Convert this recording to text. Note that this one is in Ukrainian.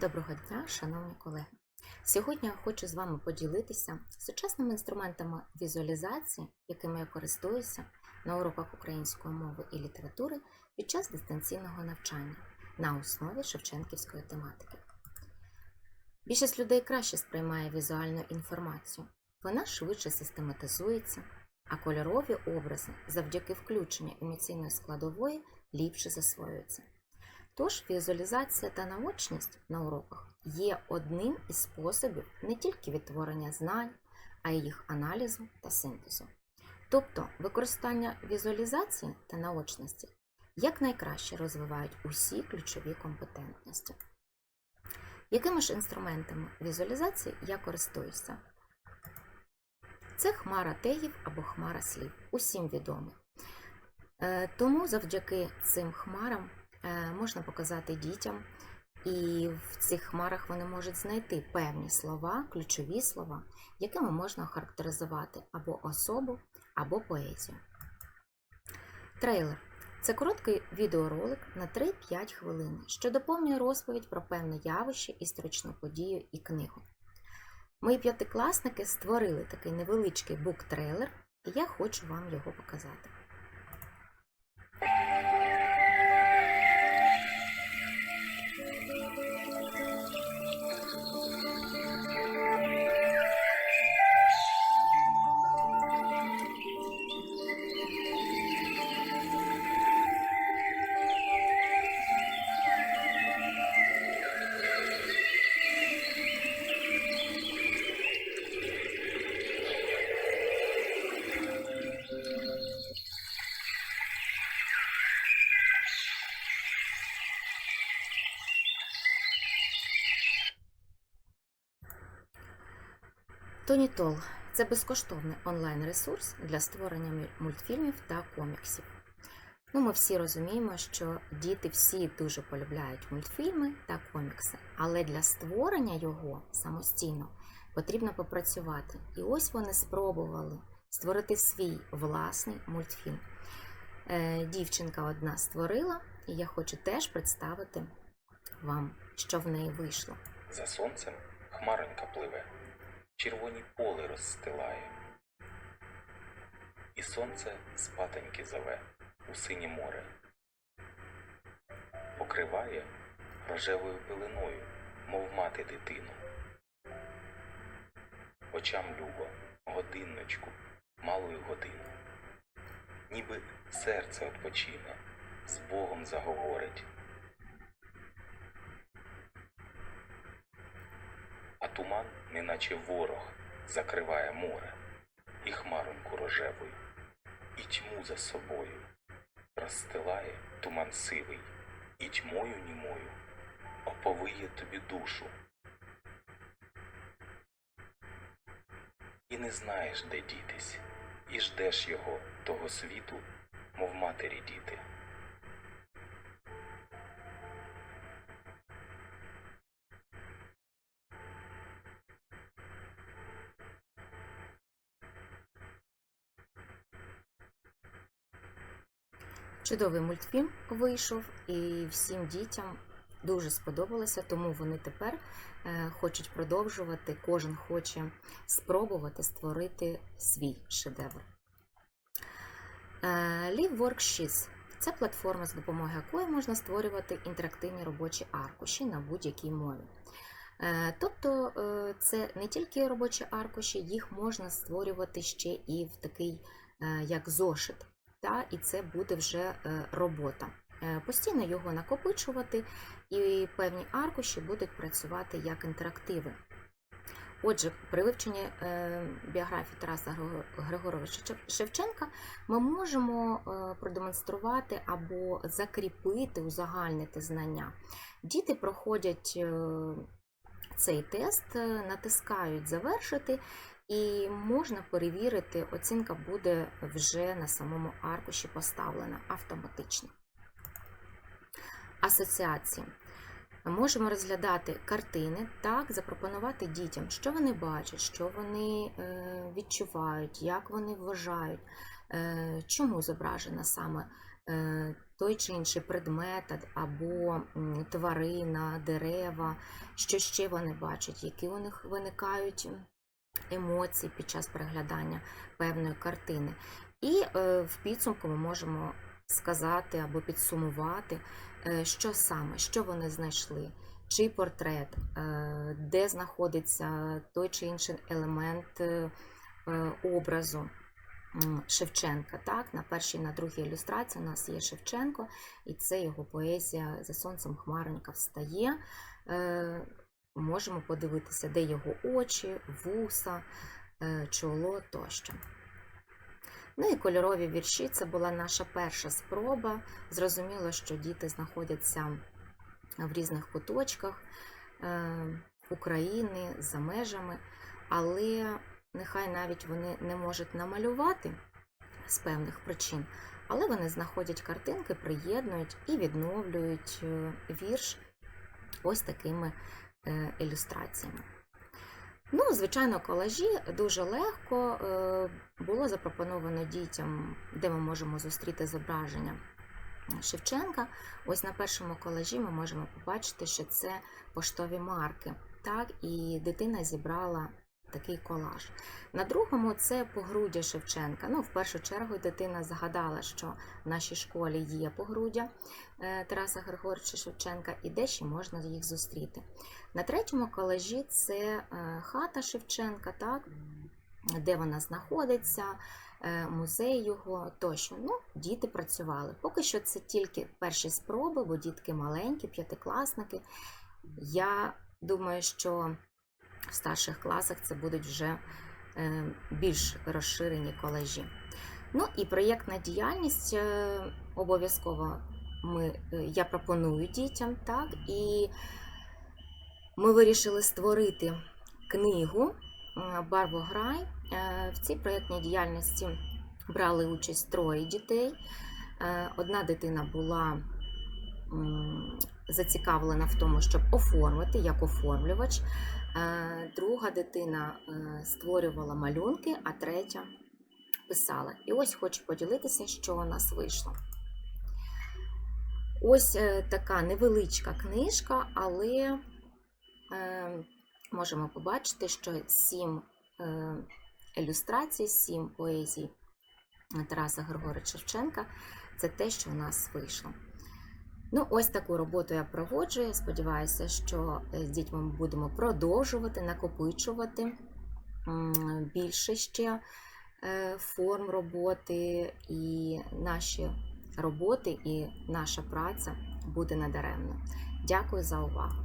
Доброго дня, шановні колеги! Сьогодні я хочу з вами поділитися сучасними інструментами візуалізації, якими я користуюся на уроках української мови і літератури під час дистанційного навчання на основі шевченківської тематики. Більшість людей краще сприймає візуальну інформацію, вона швидше систематизується, а кольорові образи завдяки включенню емоційної складової ліпше засвоюються. Тож візуалізація та наочність на уроках є одним із способів не тільки відтворення знань, а й їх аналізу та синтезу. Тобто використання візуалізації та наочності якнайкраще розвивають усі ключові компетентності. Якими ж інструментами візуалізації я користуюся? Це хмара тегів або хмара слів, усім відомо. Е, Тому завдяки цим хмарам можна показати дітям, і в цих хмарах вони можуть знайти певні слова, ключові слова, якими можна охарактеризувати або особу, або поезію. Трейлер це короткий відеоролик на 3-5 хвилин, що доповнює розповідь про певне явище, історичну подію і книгу. Мої п'ятикласники створили такий невеличкий буктрейлер, і я хочу вам його показати. Тонітол це безкоштовний онлайн-ресурс для створення мультфільмів та коміксів. Ну, ми всі розуміємо, що діти всі дуже полюбляють мультфільми та комікси, але для створення його самостійно потрібно попрацювати. І ось вони спробували створити свій власний мультфільм. Е, Дівчинка одна створила, і я хочу теж представити вам, що в неї вийшло. За сонцем хмаронька пливе, червоні поле розстилає. І сонце спатоньки зове у синє море. Покриває рожевою пилиною, мов мати дитину. Очам любо, годинночку, малою годину. Ніби серце odpoчине, з Богом заговорить. а туман, неначе ворог, закриває море, і хмароньку рожевою, і тьму за собою, розстилає туман сивий, і тьмою німою оповиє тобі душу. І не знаєш, де дітись, і ждеш його, того світу, мов матері діти. Чудовий мультфільм вийшов, і всім дітям дуже сподобалося, тому вони тепер е, хочуть продовжувати. Кожен хоче спробувати створити свій шедевр. Е, Live Worksheets – це платформа, з допомогою якої можна створювати інтерактивні робочі аркуші на будь-якій мові. Е, Тобто це не тільки робочі аркуші, їх можна створювати ще і в такий як зошит та, і це буде вже е, робота. Е, Постійно його накопичувати, і певні аркуші будуть працювати як інтерактиви. Отже, при вивченні е, біографії Тараса Григоровича Шевченка ми можемо продемонструвати або закріпити, узагальнити знання. Діти проходять цей тест, натискають завершити, і можна перевірити, оцінка буде вже на самому аркуші поставлена автоматично. Асоціації. Можемо розглядати картини, так, запропонувати дітям, що вони бачать, що вони е, відчувають, як вони вважають, е, чому зображена саме е, той чи інший предмет або тварина, дерева, що ще вони бачать, які у них виникають емоції під час переглядання певної картини. І е, в підсумку ми можемо сказати або підсумувати, е, що саме, що вони знайшли, чий портрет, е, де знаходиться той чи інший елемент образу. Шевченка, так, на першій, на другій ілюстрації у нас є Шевченко, і це його поезія За сонцем Хмаренька встає. Можемо подивитися, де його очі, вуса, е, чоло тощо. Ну і кольорові вірші це була наша перша спроба. Зрозуміло, що діти знаходяться в різних куточках е, України, за межами, але нехай навіть вони не можуть намалювати з певних причин, але вони знаходять картинки, приєднують і відновлюють е, вірш ось такими ілюстраціями. Ну, звичайно, колажі дуже легко е, було запропоновано дітям, де ми можемо зустріти зображення Шевченка. Ось на першому колажі ми можемо побачити, що це поштові марки. Так, і дитина зібрала такий колаж. На другому це погруддя Шевченка. Ну, в першу чергу дитина згадала, що в нашій школі є погруддя е, Тараса Григоровича Шевченка, і де ще можна їх зустріти. На третьому колажі це е, хата Шевченка, так, де вона знаходиться, е, музей його тощо. Ну, діти працювали. Поки що це тільки перші спроби, бо дітки маленькі, п'ятикласники. Я думаю, що в старших класах це будуть вже е, більш розширені колажі. Ну і проєктна діяльність е, обов'язково ми, е, я пропоную дітям, так, і ми вирішили створити книгу Барвограй. В цій проєктній діяльності брали участь троє дітей. Одна дитина була зацікавлена в тому, щоб оформити як оформлювач. Е, Друга дитина е, створювала малюнки, а третя писала. І ось хочу поділитися, що у нас вийшло. Ось е, така невеличка книжка, але можемо побачити, що сім ілюстрацій, сім поезій Тараса Григоровича Шевченка це те, що у нас вийшло. Ну, ось таку роботу я проводжу. Я сподіваюся, що е, з дітьми ми будемо продовжувати накопичувати більше ще е, форм роботи, і наші роботи, і наша праця буде надаремно. Дякую за увагу!